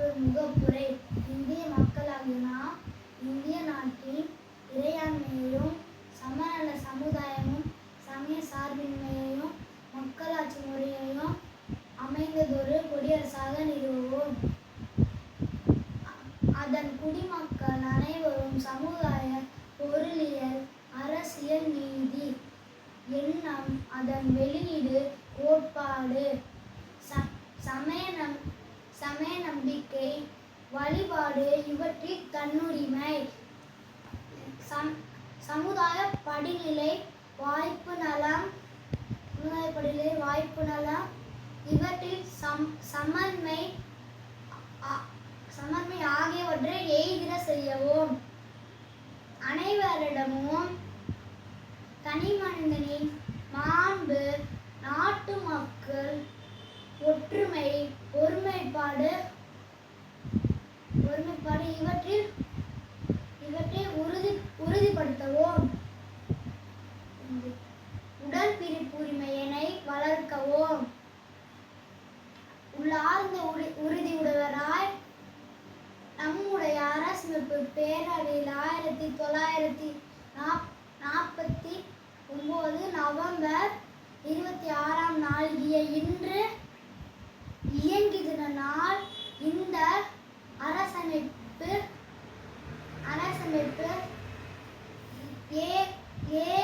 சிறப்பு முகப்புரை. இந்திய மக்களாகிய நாம் இந்திய நாட்டின் இறையாண்மையையும் சமநல சமுதாயமும் சமய சார்பின்மையையும் மக்களாட்சி முறையையும் அமைந்ததொரு குடியரசாக நிறுவுவோம். அதன் குடிமக்கள் அனைவரும் சமுதாய பொருளியல் அரசியல் நீதி எண்ணம் அதன் வெளியீடு கோட்பாடு சமய நம்பிக்கை வழிபாடு இவற்றில் தன்னுரிமை சம் சமுதாய படிநிலை வாய்ப்பு நலம் சமுதாய படிநிலை வாய்ப்பு நலம் இவற்றில் சம் சமன்மை ஒருமைப்பாடு இவற்றில் இவற்றை உறுதி உறுதிப்படுத்தவும். உடல் பிரிப்புரிமையினை வளர்க்கவும். உள்ளார்ந்த உறுதியுடையவராய் நம்முடைய அரசமைப்பு பேரவையில் ஆயிரத்தி தொள்ளாயிரத்தி நாப் நாற்பத்தி ஒன்பது நவம்பர் இருபத்தி ஆறாம் நாளிய இன்று ¿Qué?